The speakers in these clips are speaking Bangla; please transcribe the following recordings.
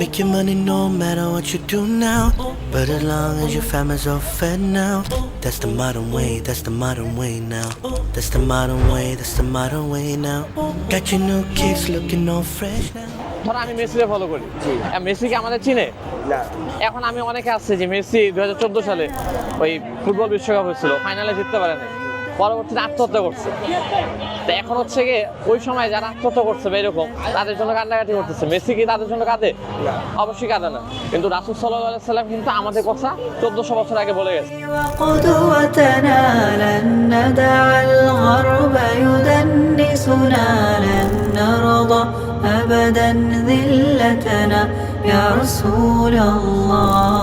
Making money no matter what you do now. But as long as your family's all fed now. That's the modern way, that's the modern way now. That's the modern way, that's the modern way now. Got your new kicks looking all fresh now. ধর আমি মেসিকে ফলো করি আর মেসি কি আমাদের চিনে না এখন আমি অনেকে আসছে যে মেসি দু হাজার চোদ্দ সালে ওই ফুটবল বিশ্বকাপ হয়েছিল ফাইনালে জিততে পারেনি পরবর্তীতে আত্মহত্যা করছে তো এখন হচ্ছে গিয়ে ওই সময় যারা আত্মহত্যা করছে বা এরকম তাদের জন্য কান্নাকাটি করতেছে মেসি কি তাদের জন্য কাঁদে অবশ্যই কাঁদে না কিন্তু রাসুল সাল্লাহ সাল্লাম কিন্তু আমাদের কথা চোদ্দশো বছর আগে বলে গেছে وقدوتنا لن ندع الغرب يدنسنا لن نرضى أبدا ذلتنا يا رسول الله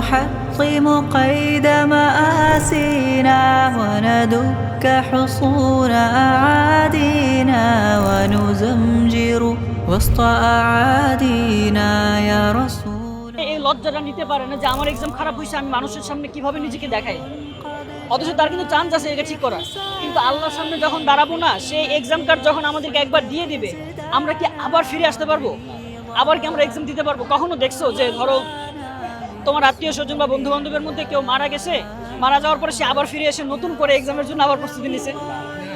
سنحطم قيد مآسينا وندك حصون أعادينا ونزمجر وسط أعادينا يا رسول এই লজ্জাটা নিতে পারে না যে আমার এক্সাম খারাপ হয়েছে আমি মানুষের সামনে কিভাবে নিজেকে দেখাই অথচ তার কিন্তু চান্স আছে এটা ঠিক করার কিন্তু আল্লাহর সামনে যখন দাঁড়াবো না সেই এক্সাম কার্ড যখন আমাদেরকে একবার দিয়ে দিবে আমরা কি আবার ফিরে আসতে পারবো আবার কি আমরা এক্সাম দিতে পারবো কখনো দেখছো যে ধরো তোমার আত্মীয় স্বজন বা বন্ধু বান্ধবের মধ্যে কেউ মারা গেছে, মারা যাওয়ার পরে সে আবার ফিরে এসে নতুন করে এক্সামের জন্য আবার প্রস্তুতি নিছে।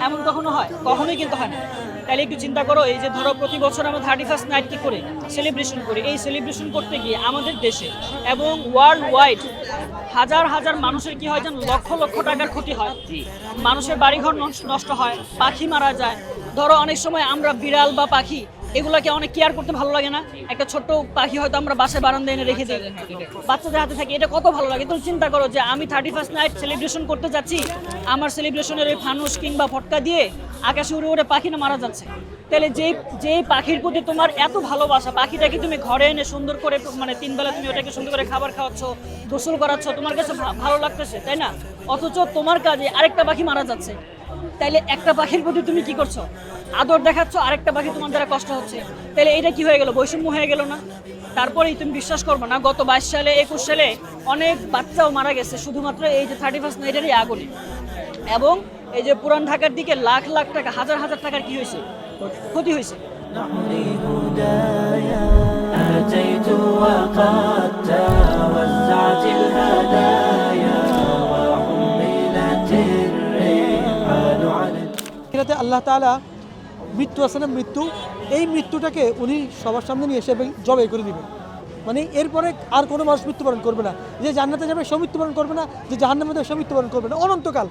এমন কখনো হয়? কখনোই কিন্তু হয় না। তাহলে একটু চিন্তা করো, এই যে ধরো প্রতি বছর আমরা থার্টি ফার্স্ট নাইট কি করে? সেলিব্রেশন করি। এই সেলিব্রেশন করতে গিয়ে আমাদের দেশে এবং ওয়ার্ল্ড ওয়াইড হাজার হাজার মানুষের কি হয় যেন? লক্ষ লক্ষ টাকার ক্ষতি হয়। মানুষের বাড়িঘর নষ্ট হয়, পাখি মারা যায়। ধরো অনেক সময় আমরা বিড়াল বা পাখি এগুলোকে অনেক কেয়ার করতে ভালো লাগে না। একটা ছোট্ট পাখি হয়তো আমরা বাসায় বারান্দায় এনে রেখে দিই। বাচ্চাদের হাতে থাকে এটা কত ভালো লাগে। তুমি চিন্তা করো যে আমি থার্টি ফার্স্ট নাইট সেলিব্রেশন করতে যাচ্ছি আমার সেলিব্রেশনের ওই ফানুস কিংবা ফটকা দিয়ে আকাশে উড়ে উড়ে পাখি না মারা যাচ্ছে। তাহলে যেই যেই পাখির প্রতি তোমার এত ভালোবাসা পাখিটাকে তুমি ঘরে এনে সুন্দর করে মানে তিনবেলা তুমি ওটাকে সুন্দর করে খাবার খাওয়াচ্ছ গোসল করাচ্ছ তোমার কাছে ভালো লাগতেছে তাই না? অথচ তোমার কাজে আরেকটা পাখি মারা যাচ্ছে। তাইলে একটা পাখির প্রতি তুমি কি করছো আদর দেখাচ্ছ আরেকটা পাখি তোমার দ্বারা কষ্ট হচ্ছে তাহলে এটা কি হয়ে গেল বৈষম্য হয়ে গেল না তারপরেই তুমি বিশ্বাস করবে না গত বাইশ সালে একুশ সালে অনেক বাচ্চাও মারা গেছে শুধুমাত্র এই যে থার্টি ফার্স্ট নাইটেরই আগুনে এবং এই যে পুরান ঢাকার দিকে লাখ লাখ টাকা হাজার হাজার টাকার কি হয়েছে ক্ষতি হয়েছে أتيت وقد توزعت الهدايا এটাতে আল্লাহ তাআলা মৃত্যু আছে না মৃত্যু, এই মৃত্যুটাকে উনি সবার সামনে নিয়ে এসে জবাই করে দিবেন। মানে এরপরে আর কোনো মানুষ মৃত্যুবরণ করবে না। যে জান্নাতে যাবে সে মৃত্যুবরণ করবে না, যে জাহান্নামে যাবে সে মৃত্যুবরণ করবে না। অনন্তকাল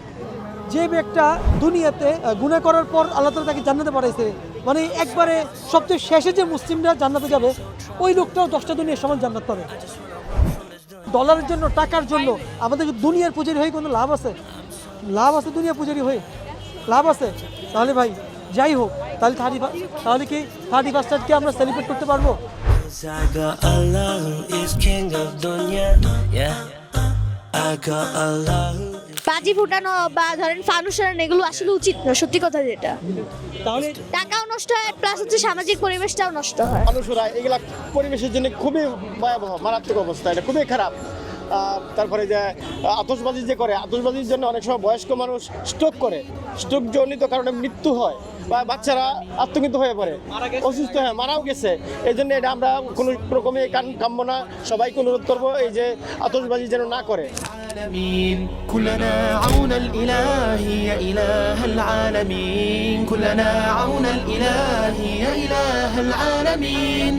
যে ব্যক্তি দুনিয়াতে গুণা করার পর আল্লাহ তালা তাকে জান্নাতে পাঠাইছে মানে একবারে সবচেয়ে শেষে যে মুসলিমরা জান্নাতে যাবে, ওই লোকটাও দশটা দুনিয়ার সমান জান্নাত পাবে। ডলারের জন্য, টাকার জন্য, আমাদের দুনিয়ার পূজারি হয়ে কোনো লাভ আছে? লাভ আছে দুনিয়া পূজারি হয়ে। লাভ আছে তাহলে ভাই যাই হোক তাহলে থার্টি তাহলে কি থার্টি ফার্স্টকে আমরা সেলিব্রেট করতে পারব I got Allah who is king of dunya. Yeah. I got Allah বাজি ফুটানো বা ধরেন ফানুসান এগুলো আসলে উচিত না সত্যি কথা যেটা তাহলে টাকাও নষ্ট হয় প্লাস হচ্ছে সামাজিক পরিবেশটাও নষ্ট হয় মানুষরা এগুলা পরিবেশের জন্য খুবই ভয়াবহ মারাত্মক অবস্থা এটা খুবই খারাপ তারপরে যে আহ, আতশবাজি যে করে আতশবাজির জন্য অনেক সময় বয়স্ক মানুষ স্ট্রোক করে স্ট্রোক জনিত কারণে মৃত্যু হয় বা বাচ্চারা আত্মকিত হয়ে পড়ে অসুস্থ হয়ে মারাও গেছে এই জন্য এটা আমরা কোনো রকমই কান কাম্য না সবাইকে অনুরোধ করবো এই যে আতশবাজি যেন না করে العالمين كلنا عون الإله يا إله العالمين كلنا عون الإله يا إله العالمين